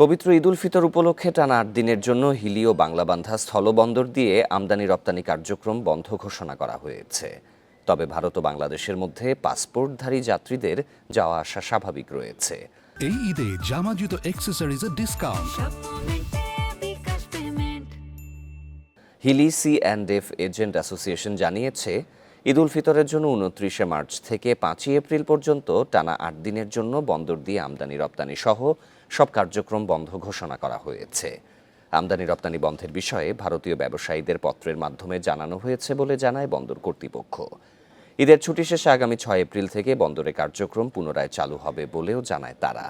পবিত্র ঈদুল ফিতর উপলক্ষে টানা আট দিনের জন্য হিলি ও বাংলাবান্ধা স্থলবন্দর দিয়ে আমদানি রপ্তানি কার্যক্রম বন্ধ ঘোষণা করা হয়েছে। তবে ভারত ও বাংলাদেশের মধ্যে পাসপোর্টধারী যাত্রীদের যাওয়া আসা স্বাভাবিক রয়েছে। এই ঈদে জামা জুতো অ্যাক্সেসরিজের discount Hili C and F agent association জানিয়েছে ঈদুল ফিতরের জন্য উনত্রিশে মার্চ থেকে পাঁচই এপ্রিল পর্যন্ত টানা আট দিনের জন্য বন্দর দিয়ে আমদানি রপ্তানি সহ সব কার্যক্রম বন্ধ ঘোষণা করা হয়েছে। আমদানি রপ্তানি বন্ধের বিষয়ে ভারতীয় ব্যবসায়ীদের পত্রের মাধ্যমে জানানো হয়েছে বলে জানায় বন্দর কর্তৃপক্ষ। ঈদের ছুটি শেষে আগামী ছয় এপ্রিল থেকে বন্দরে কার্যক্রম পুনরায় চালু হবে বলেও জানায় তারা।